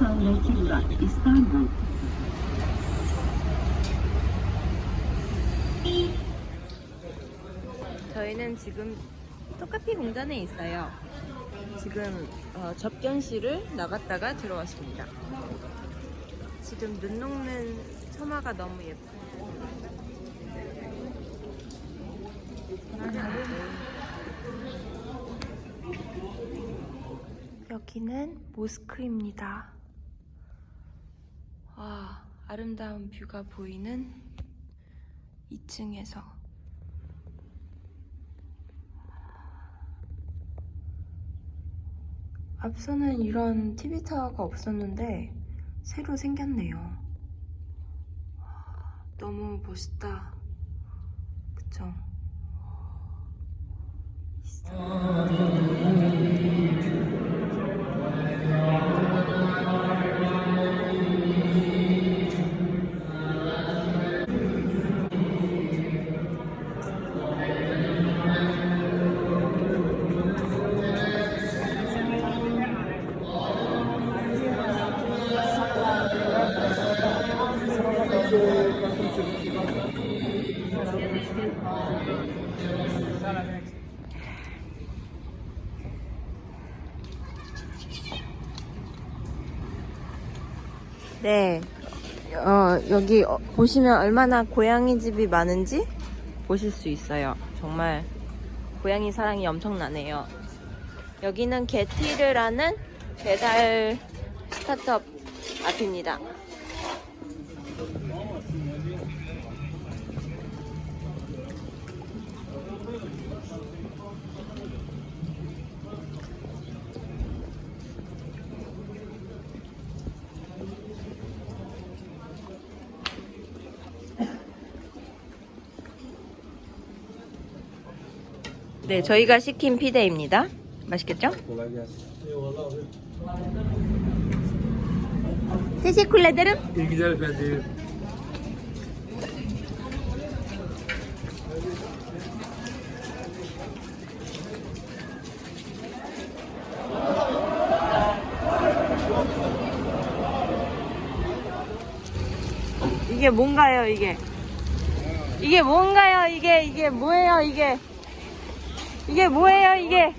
Making Road, Istanbul. 저희는 지금 토카피 공단에 있어요. 지금 어, 접견실을 나갔다가 들어왔습니다. 지금 눈 녹는 처마가 너무 예뻐요. 여기는 모스크입니다. 와, 아름다운 뷰가 보이는 2층에서 앞서는 이런 TV 타워가 없었는데 새로 생겼네요. 와, 너무 멋있다. 그쵸? 네. 어, 여기 어, 보시면 얼마나 고양이 집이 많은지 보실 수 있어요. 정말 고양이 사랑이 엄청나네요. 여기는 게티르라는 배달 스타트업 앞입니다. 네, 저희가 시킨 피데입니다. 맛있겠죠? İyi efendim. 이게 뭔가요, 이게? 이게 뭔가요, 이게? 이게 뭐예요, 이게? 이게 뭐예요, 이게?